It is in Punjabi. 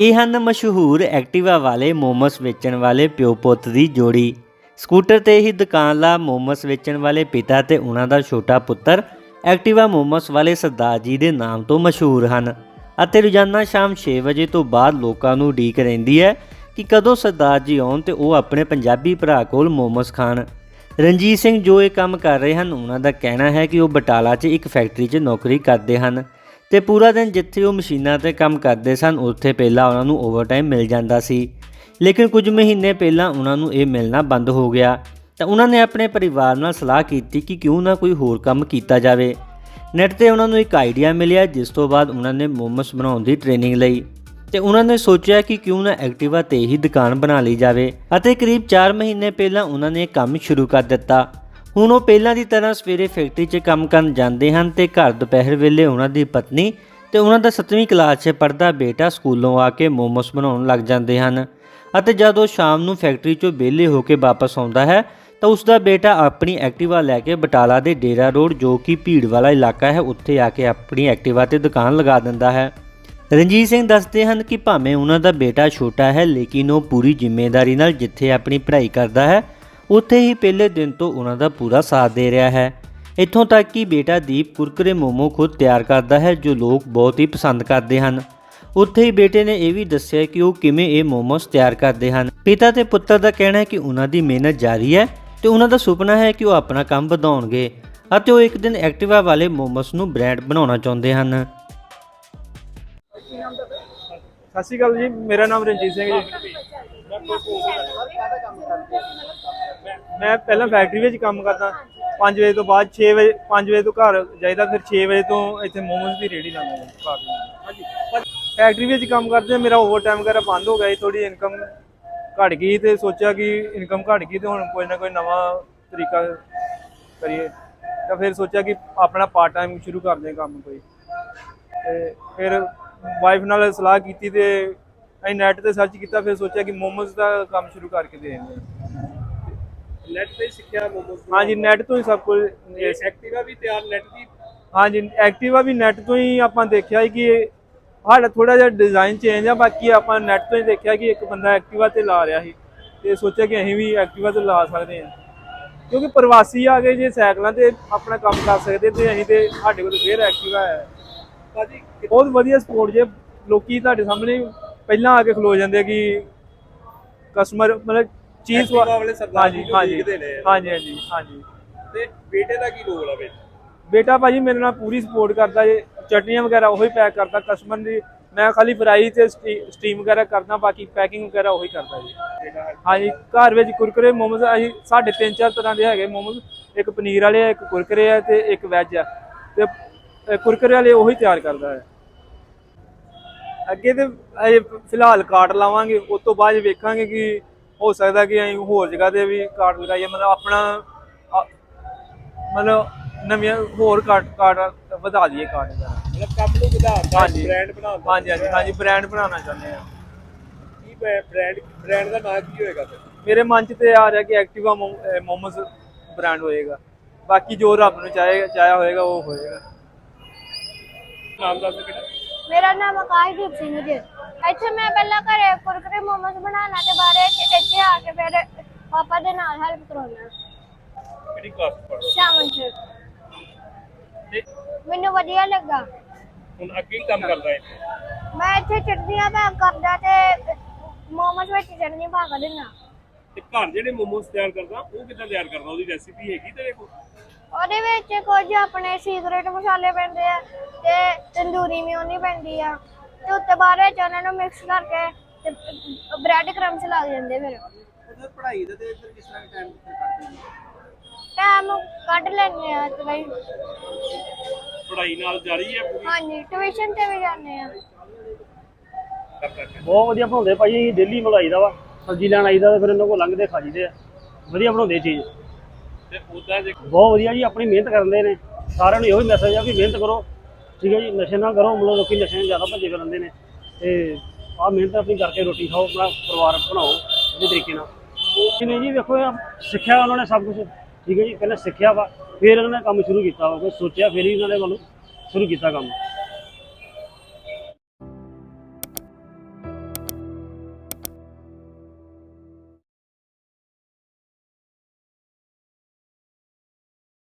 ਇਹ ਹਨ ਮਸ਼ਹੂਰ ਐਕਟਿਵਾ ਵਾਲੇ ਮੋਮਸ ਵੇਚਣ ਵਾਲੇ ਪਿਓ ਪੁੱਤ ਦੀ ਜੋੜੀ। ਸਕੂਟਰ ਤੇ ਹੀ ਦੁਕਾਨ ਲਾ ਮੋਮਸ ਵੇਚਣ ਵਾਲੇ ਪਿਤਾ ਤੇ ਉਹਨਾਂ ਦਾ ਛੋਟਾ ਪੁੱਤਰ ਐਕਟਿਵਾ ਮੋਮਸ ਵਾਲੇ ਸਰਦਾਰ ਜੀ ਦੇ ਨਾਮ ਤੋਂ ਮਸ਼ਹੂਰ ਹਨ ਅਤੇ ਰੋਜ਼ਾਨਾ ਸ਼ਾਮ 6 ਵਜੇ ਤੋਂ ਬਾਅਦ ਲੋਕਾਂ ਨੂੰ ਉਡੀਕ ਰਹਿੰਦੀ ਹੈ ਕਿ ਕਦੋਂ ਸਰਦਾਰ ਜੀ ਆਉਣ ਤੇ ਉਹ ਆਪਣੇ ਪੰਜਾਬੀ ਭਰਾ ਕੋਲ ਮੋਮਸ ਖਾਣ। ਰਣਜੀਤ ਸਿੰਘ ਜੋ ਇਹ ਕੰਮ ਕਰ ਰਹੇ ਹਨ, ਉਹਨਾਂ ਦਾ ਕਹਿਣਾ ਹੈ ਕਿ ਉਹ ਬਟਾਲਾ 'ਚ ਇੱਕ ਫੈਕਟਰੀ 'ਚ ਨੌਕਰੀ ਕਰਦੇ ਹਨ। ਤੇ ਪੂਰਾ ਦਿਨ ਜਿੱਥੇ ਉਹ ਮਸ਼ੀਨਾਂ ਤੇ ਕੰਮ ਕਰਦੇ ਸਨ, ਉੱਥੇ ਪਹਿਲਾਂ ਉਹਨਾਂ ਨੂੰ ਓਵਰਟਾਈਮ ਮਿਲ ਜਾਂਦਾ ਸੀ। ਲੇਕਿਨ ਕੁਝ ਮਹੀਨੇ ਪਹਿਲਾਂ ਉਹਨਾਂ ਨੂੰ ਇਹ ਮਿਲਣਾ ਬੰਦ ਹੋ ਗਿਆ। ਤਾਂ ਉਹਨਾਂ ਨੇ ਆਪਣੇ ਪਰਿਵਾਰ ਨਾਲ ਸਲਾਹ ਕੀਤੀ ਕਿ ਕਿਉਂ ਨਾ ਕੋਈ ਹੋਰ ਕੰਮ ਕੀਤਾ ਜਾਵੇ। ਨੈਟ ਤੇ ਉਹਨਾਂ ਨੂੰ ਇੱਕ ਆਈਡੀਆ ਮਿਲਿਆ, ਜਿਸ ਤੋਂ ਬਾਅਦ ਉਹਨਾਂ ਨੇ ਮੋਮਸ ਬਣਾਉਣ ਦੀ ਟ੍ਰੇਨਿੰਗ ਲਈ। ਤੇ ਉਹਨਾਂ ਨੇ ਸੋਚਿਆ ਕਿ ਕਿਉਂ ਨਾ ਐਕਟਿਵਾ ਤੇ ਹੀ ਦੁਕਾਨ ਬਣਾ ਲਈ ਜਾਵੇ। ਅਤੇ ਕਰੀਬ 4 ਮਹੀਨੇ ਪਹਿਲਾਂ ਉਹਨਾਂ ਨੇ ਕੰਮ ਸ਼ੁਰੂ ਕਰ ਦਿੱਤਾ। ਹੁਣ ਉਹ ਪਹਿਲਾਂ ਦੀ ਤਰ੍ਹਾਂ ਸਵੇਰੇ ਫੈਕਟਰੀ 'ਚ ਕੰਮ ਕਰਨ ਜਾਂਦੇ ਹਨ ਤੇ ਘਰ ਦੁਪਹਿਰ ਵੇਲੇ ਉਹਨਾਂ ਦੀ ਪਤਨੀ ਤੇ ਉਹਨਾਂ ਦਾ 7ਵੀਂ ਕਲਾਸ 'ਚ ਪੜ੍ਹਦਾ ਬੇਟਾ ਸਕੂਲੋਂ ਆ ਕੇ ਮੋਮੋਸ ਬਣਾਉਣ ਲੱਗ ਜਾਂਦੇ ਹਨ ਅਤੇ ਜਦ ਉਹ ਸ਼ਾਮ ਨੂੰ ਫੈਕਟਰੀ 'ਚੋਂ ਵਿਹਲੇ ਹੋ ਕੇ ਵਾਪਸ ਆਉਂਦਾ ਹੈ ਤਾਂ ਉਸ ਦਾ ਬੇਟਾ ਆਪਣੀ ਐਕਟਿਵਾ ਲੈ ਕੇ ਬਟਾਲਾ ਦੇ ਡੇਰਾ ਰੋਡ, ਜੋ ਕਿ ਭੀੜ ਵਾਲਾ ਇਲਾਕਾ ਹੈ, ਉੱਥੇ ਆ ਕੇ ਆਪਣੀ ਐਕਟਿਵਾ ਤੇ ਦੁਕਾਨ ਲਗਾ ਦਿੰਦਾ ਹੈ। ਰਣਜੀਤ ਸਿੰਘ ਦੱਸਦੇ ਹਨ ਕਿ ਭਾਵੇਂ ਉਹਨਾਂ ਦਾ ਬੇਟਾ ਛੋਟਾ ਹੈ, ਲੇਕਿਨ ਉਹ ਪੂਰੀ ਜ਼ਿੰਮੇਵਾਰੀ ਨਾਲ ਜਿੱਥੇ ਆਪਣੀ ਪੜ੍ਹਾਈ ਕਰਦਾ ਹੈ ਉੱਥੇ ਹੀ ਪਹਿਲੇ ਦਿਨ ਤੋਂ ਉਹਨਾਂ ਦਾ ਪੂਰਾ ਸਾਥ ਦੇ ਰਿਹਾ ਹੈ। ਇੱਥੋਂ ਤੱਕ ਕਿ ਬੇਟਾ ਦੀਪ ਕੁਰਕਰੇ ਮੋਮੋ ਖੁਦ ਤਿਆਰ ਕਰਦਾ ਹੈ ਜੋ ਲੋਕ ਬਹੁਤ ਹੀ ਪਸੰਦ ਕਰਦੇ ਹਨ। ਉੱਥੇ ਹੀ ਬੇਟੇ ਨੇ ਇਹ ਵੀ ਦੱਸਿਆ ਕਿ ਉਹ ਕਿਵੇਂ ਇਹ ਮੋਮੋਸ ਤਿਆਰ ਕਰਦੇ ਹਨ। ਪਿਤਾ ਤੇ ਪੁੱਤਰ ਦਾ ਕਹਿਣਾ ਹੈ ਕਿ ਉਹਨਾਂ ਦੀ ਮਿਹਨਤ ਜਾਰੀ ਹੈ ਤੇ ਉਹਨਾਂ ਦਾ ਸੁਪਨਾ ਹੈ ਕਿ ਉਹ ਆਪਣਾ ਕੰਮ ਵਧਾਉਣਗੇ ਅਤੇ ਉਹ ਇੱਕ ਦਿਨ ਐਕਟਿਵਾ ਵਾਲੇ ਮੋਮੋਸ ਨੂੰ ਬ੍ਰਾਂਡ ਬਣਾਉਣਾ ਚਾਹੁੰਦੇ ਹਨ। ਸਤਿ ਸ਼੍ਰੀ ਅਕਾਲ ਜੀ ਮੇਰਾ ਨਾਮ ਰਣਜੀਤ ਸਿੰਘ ਜੀ। ਮੈਂ ਪਹਿਲਾਂ ਫੈਕਟਰੀ ਵਿੱਚ ਕੰਮ ਕਰਦਾ 5 ਵਜੇ ਤੋਂ ਬਾਅਦ 6 ਵਜੇ 5 ਵਜੇ ਤੋਂ ਘਰ ਜਾਈਦਾ, ਫਿਰ 6 ਵਜੇ ਤੋਂ ਇੱਥੇ ਮੋਮੋਸ ਦੀ ਰੇੜੀ ਲਾਉਂਦਾ ਜੀ ਘਰ। ਦੀ। ਫੈਕਟਰੀ ਵਿੱਚ ਕੰਮ ਕਰਦੇ, ਮੇਰਾ ਓਵਰਟਾਈਮ ਵਗੈਰਾ ਬੰਦ ਹੋ ਗਿਆ ਸੀ ਥੋੜੀ ਇਨਕਮ ਘਟ ਗਈ ਤੇ ਸੋਚਿਆ ਕਿ ਇਨਕਮ ਘਟ ਗਈ ਤੇ ਹੁਣ ਕੋਈ ਨਾ ਕੋਈ ਨਵਾਂ ਤਰੀਕਾ ਕਰੀਏ। ਤਾਂ ਫਿਰ ਸੋਚਿਆ ਕਿ ਆਪਣਾ ਪਾਰਟ ਟਾਈਮ ਸ਼ੁਰੂ ਕਰਦੇ ਹਾਂ ਕੰਮ ਕੋਈ। ਤੇ ਫਿਰ ਵਾਈਫ ਨਾਲ ਸਲਾਹ ਕੀਤੀ ਤੇ ਅਸੀਂ ਨੈਟ ਤੇ ਸਰਚ ਕੀਤਾ, ਫਿਰ ਸੋਚਿਆ ਕਿ ਮੋਮੋਸ ਦਾ ਕੰਮ ਸ਼ੁਰੂ ਕਰਕੇ ਦੇ ਦਿੰਦੇ ਨੈਟ ਤੇ ਹੀ ਸਿੱਖਿਆ ਮੋਮੋਸ ਹਾਂਜੀ ਨੈਟ ਤੋਂ ਹੀ ਸਭ ਕੁਝ ਐਕਟਿਵਾ ਵੀ ਤਿਆਰ ਨੈਟ ਦੀ ਹਾਂਜੀ ਐਕਟਿਵਾ ਵੀ ਨੈਟ ਤੋਂ ਹੀ ਆਪਾਂ ਦੇਖਿਆ ਕਿ ਸਾਡਾ ਥੋੜਾ ਜਿਹਾ ਡਿਜ਼ਾਈਨ ਚੇਂਜ ਆ ਬਾਕੀ ਆਪਾਂ ਨੈਟ ਤੋਂ ਹੀ ਦੇਖਿਆ ਕਿ ਇੱਕ ਬੰਦਾ ਐਕਟਿਵਾ ਤੇ ਲਾ ਰਿਹਾ ਸੀ। ਤੇ ਸੋਚਿਆ ਕਿ ਅਸੀਂ ਵੀ ਐਕਟਿਵਾ ਤੇ ਲਾ ਸਕਦੇ ਹਾਂ। ਕਿਉਂਕਿ ਪ੍ਰਵਾਸੀ ਆ ਗਏ ਜੇ ਸਾਈਕਲਾਂ ਤੇ ਆਪਣਾ ਕੰਮ ਕਰ ਸਕਦੇ ਤੇ ਅਸੀਂ ਤੇ ਸਾਡੇ ਕੋਲ ਫੇਰ ਐਕਟਿਵਾ ਹੈ। ਭਾਜੀ ਬਹੁਤ ਵਧੀਆ ਸਪੋਰਟ ਜੇ ਲੋਕੀ ਤੁਹਾਡੇ ਸਾਹਮਣੇ ਪਹਿਲਾਂ ਆ ਕੇ ਖਲੋ ਜਾਂਦੇ ਕਿ ਕਸਟਮਰ ਮਤਲਬ ਚੀਜ਼ ਵਾਲੇ ਸਰਦਾਰ ਜੀ ਨੂੰ ਹਾਂਜੀ ਉਡੀਕਦੇ ਨੇ। ਹਾਂਜੀ ਹਾਂਜੀ ਹਾਂਜੀ। ਤੇ ਬੇਟੇ ਦਾ ਕੀ ਰੋਲ ਆ ਵਿੱਚ ਬੇਟਾ ਭਾਜੀ ਮੇਰੇ ਨਾਲ ਪੂਰੀ ਸਪੋਰਟ ਕਰਦਾ ਜੇ ਚਟਨੀਆਂ ਵਗੈਰਾ ਉਹੀ ਪੈਕ ਕਰਦਾ ਕਸਟਮਰ ਦੀ ਮੈਂ ਖਾਲੀ ਫਰਾਈ ਤੇ ਸਟੀਮ ਵਗੈਰਾ ਕਰਦਾ ਬਾਕੀ ਪੈਕਿੰਗ ਵਗੈਰਾ ਉਹੀ ਕਰਦਾ ਜੀ। ਹਾਂਜੀ ਘਰ ਵਿੱਚ ਕੁਰਕਰੇ ਮੋਮੋਸ ਅਸੀਂ ਸਾਡੇ ਤਿੰਨ ਚਾਰ ਤਰ੍ਹਾਂ ਦੇ ਹੈਗੇ ਮੋਮੋਸ ਇੱਕ ਪਨੀਰ ਵਾਲੇ ਆ ਇੱਕ ਕੁਰਕਰੇ ਆ ਤੇ ਇੱਕ ਵੈਜ ਆ। ਤੇ ਕੁਰਕਰੇ ਵਾਲੇ ਉਹੀ ਤਿਆਰ ਕਰਦਾ ਹੈ। ਅੱਗੇ ਤੇ ਫਿਲਹਾਲ ਕਾਰਡ ਲਾਵਾਂਗੇ ਉਸ ਤੋਂ ਬਾਅਦ ਵੇਖਾਂਗੇ ਕਿ ਹੋ ਸਕਦਾ ਕਿ ਅਸੀਂ ਹੋਰ ਜਗ੍ਹਾ ਤੇ ਵੀ ਕਾਰਡ ਲਗਾਈਏ ਮਤਲਬ ਆਪਣਾ ਅ, ਮਤਲਬ ਨਵੀਆਂ ਹੋਰ ਕਾਰਡ ਕਾਰਡ ਵਧਾ ਦਈਏ ਕਾਰਡ ਦਾ ਮਤਲਬ ਕੰਮ ਨੂੰ ਹਾਂਜੀ। ਬ੍ਰਾਂਡ ਬਣਾਉਂਦਾ ਹਾਂਜੀ ਹਾਂਜੀ ਹਾਂਜੀ ਬ੍ਰਾਂਡ ਬਣਾਉਣਾ ਚਾਹੁੰਦੇ ਆ ਕੀ ਬ੍ਰਾਂਡ ਬ੍ਰਾਂਡ ਦਾ ਨਾਮ ਕੀ ਹੋਏਗਾ ਫਿਰ? ਮੇਰੇ ਮਨ 'ਚ ਤੇ ਆ ਰਿਹਾ ਕਿ ਐਕਟਿਵਾ ਮੋਮੋਸ ਬ੍ਰਾਂਡ ਹੋਏਗਾ। ਬਾਕੀ ਜੋ ਰੱਬ ਨੂੰ ਚਾਹੇਗਾ ਚਾਹਿਆ ਹੋਏਗਾ ਉਹ ਹੋਏਗਾ। ਨਾਮ ਦੱਸ ਬੇਟਾ। ਮੇਰਾ ਨਾਮ ਆਕਾਸ਼ਦੀਪ ਸਿੰਘ ਜੀ। ਇੱਥੇ ਮੈਂ ਪਹਿਲਾਂ ਘਰੇ ਕੁਰਕਰੇ ਮੋਮੋਸ ਬਣਾਉਣਾ ਤੇ ਬਾਰੇ ਇੱਥੇ ਆ ਕੇ ਫਿਰ ਪਾਪਾ ਦੇ ਨਾਲ ਹੈਲਪ ਕਰਾਉਣਾ। ਕਿਹੜੀ ਕਲਾਸ ਪੜ੍ਹਦਾ ਸ਼ਾਮਨ ਚ ਤੇ ਮੈਨੂੰ ਵਧੀਆ ਲੱਗਾ। ਹੁਣ ਅੱਗੇ ਕੀ ਕੰਮ ਕਰਦਾ ਹੈ ਮੈਂ ਇੱਥੇ ਚਟਨੀਆਂ ਪੈਕ ਕਰਦਾ ਤੇ ਮੋਮੋਸ ਵਿੱਚ ਚਟਨੀ ਪਾ ਕੇ ਦਿੰਦਾ ਤੇ ਘਰ ਜਿਹੜੇ ਮੋਮੋਸ ਤਿਆਰ ਕਰਦਾ ਉਹ ਕਿੱਦਾਂ ਤਿਆਰ ਕਰਦਾ? ਉਹਦੀ ਰੈਸਿਪੀ ਹੈਗੀ ਤੇਰੇ ਕੋਲ? ਉਹਦੇ ਵਿੱਚ ਕੁਝ ਆਪਣੇ ਸੀਕ੍ਰੇਟ ਮਸਾਲੇ ਪੈਂਦੇ ਆ। ਤੇ ਤੰਦੂਰੀ ਮਿਉਨੀ ਪੈਂਦੀ ਆ। ਤੇ ਉੱਤੇ ਬਾਅਦ ਵਿੱਚ ਉਹਨਾਂ ਨੂੰ ਮਿਕਸ ਕਰਕੇ ਤੇ ਬ੍ਰੈਡ ਕਰਮਸ ਲੱਗ ਜਾਂਦੇ ਫਿਰ। ਉਹਦਾ ਪੜ੍ਹਾਈ ਦਾ ਤੇ ਇੱਧਰ ਕਿਸ ਤਰ੍ਹਾਂ ਟਾਈਮ ਕੱਢਦੇ ਟਾਈਮ ਕੱਢ ਲੈਂਦੇ ਆ ਤੇ ਬਈ ਪੜ੍ਹਾਈ ਨਾਲ ਜਾਰੀ ਹੈ ਪੂਰੀ? ਹਾਂਜੀ ਟਿਊਸ਼ਨ ਤੇ ਵੀ ਜਾਂਦੇ ਆ। ਬਹੁਤ ਵਧੀਆ ਬਣਾਉਂਦੇ ਭਾਜੀ ਡੇਲੀ ਬਣਾਈਦਾ ਵਾ। ਸਬਜ਼ੀ ਲੈਣ ਆਈਦਾ ਤੇ ਫਿਰ ਇਹਨਾਂ ਕੋਲ ਲੰਘਦੇ ਖਾ ਜੀਦੇ ਆ। ਵਧੀਆ ਬਣਾਉਂਦੇ ਚੀਜ਼। ਤੇ ਉਦਾਂ ਜੇ ਬਹੁਤ ਵਧੀਆ ਜੀ ਆਪਣੀ ਮਿਹਨਤ ਕਰਦੇ ਨੇ। ਸਾਰਿਆਂ ਨੂੰ ਇਹੋ ਹੀ ਮੈਸੇਜ ਆ ਕਿ ਮਿਹਨਤ ਕਰੋ। ਠੀਕ ਹੈ ਜੀ, ਨਸ਼ੇ ਨਾ ਕਰੋ ਮਤਲਬ ਲੋਕੀ ਨਸ਼ੇ ਨੂੰ ਜ਼ਿਆਦਾ ਭੱਜੇ ਫਿਰਦੇ ਨੇ। ਤੇ ਆਹ ਮਿਹਨਤ ਆਪਣੀ ਕਰਕੇ ਰੋਟੀ ਖਾਓ, ਆਪਣਾ ਪਰਿਵਾਰ ਬਣਾਓ ਇਹਦੇ ਤਰੀਕੇ ਨਾਲ। ਜਿਵੇਂ ਜੀ ਵੇਖੋ ਸਿੱਖਿਆ ਉਹਨਾਂ ਨੇ ਸਭ ਕੁਝ ਠੀਕ ਹੈ ਜੀ, ਪਹਿਲਾਂ ਸਿੱਖਿਆ ਵਾ, ਫਿਰ ਇਹਨਾਂ ਨੇ ਕੰਮ ਸ਼ੁਰੂ ਕੀਤਾ ਵਾ, ਕੋਈ ਸੋਚਿਆ, ਫਿਰ ਹੀ ਇਹਨਾਂ ਨੇ ਵੱਲੋਂ ਸ਼ੁਰੂ ਕੀਤਾ ਕੰਮ।